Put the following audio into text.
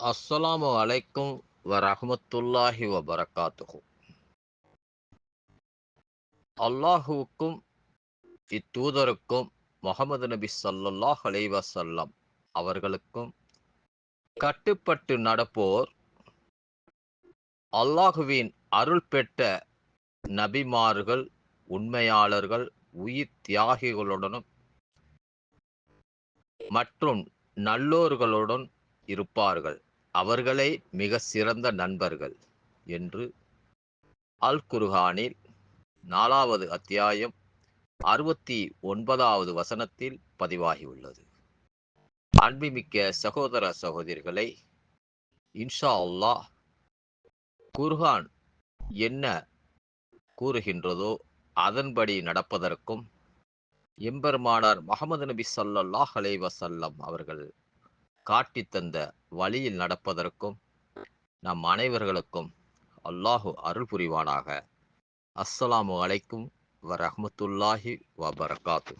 அஸ்ஸலாமு அலைக்கும் வரஹ்மத்துல்லாஹி வபரகாத்துஹு. அல்லாஹுவுக்கும் இத்தூதருக்கும் முகமது நபி சல்லாஹ் அலைஹி அவர்களுக்கும் கட்டுப்பட்டு நடப்போர் அல்லாஹுவின் அருள் பெற்ற நபிமார்கள் உண்மையாளர்கள் உயிர் தியாகிகளுடனும் மற்றும் நல்லோர்களுடன் இருப்பார்கள். அவர்களே மிக சிறந்த நண்பர்கள் என்று அல் குர்ஹானில் நாலாவது அத்தியாயம் அறுபத்தி ஒன்பதாவது வசனத்தில் பதிவாகியுள்ளது. அன்பிமிக்க சகோதர சகோதரிகளை இன்ஷா அல்லாஹ் குர்ஹான் என்ன கூறுகின்றதோ அதன்படி நடப்பதற்கும் எம்பெருமானார் முகமது நபி ஸல்லல்லாஹு அலைஹி அவர்கள் காட்டித் தந்த வழியில் நடப்பதற்கும் நம் அனைவர்களுக்கும் அல்லாஹு அருள் புரிவானாக. அஸ்ஸலாமு அலைக்கும் வரஹமத்துல்லாஹி வபரகாத்து.